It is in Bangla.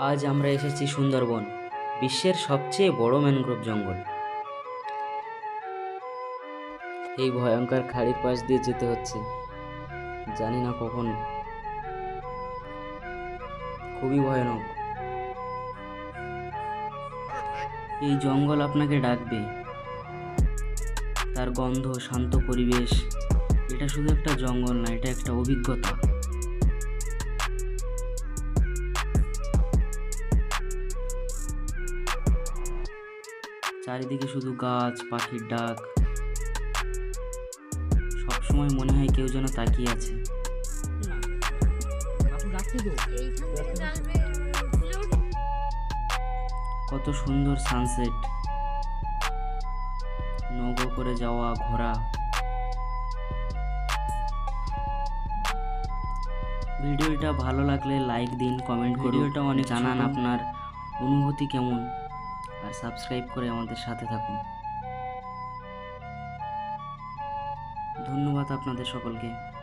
আজ আমরা এসেছি সুন্দরবন, বিশ্বের সবচেয়ে বড় ম্যানগ্রোভ জঙ্গল। এই ভয়ঙ্কর খাড়ির পাশ দিয়ে যেতে হচ্ছে। জানি না কখন। খুবই ভয়ানক। এই জঙ্গল আপনাকে ডাকবে। তার গন্ধ, শান্ত পরিবেশ, এটা শুধু একটা জঙ্গল না, এটা একটা অভিজ্ঞতা। চারিদিকে শুধু গাছ পাখির ডাক। সবসময় মনে হয় কেউ যেন তাকিয়ে আছে। কত সুন্দর সানসেট নৌকো করে যাওয়া ঘোরা। ভিডিওটা ভালো লাগলে লাইক দিন কমেন্ট করুন। ভিডিওটা অনেক জানান আপনার অনুভূতি কেমন? আর সাবস্ক্রাইব করে আমাদের সাথে থাকুন। ধন্যবাদ আপনাদের সকলকে।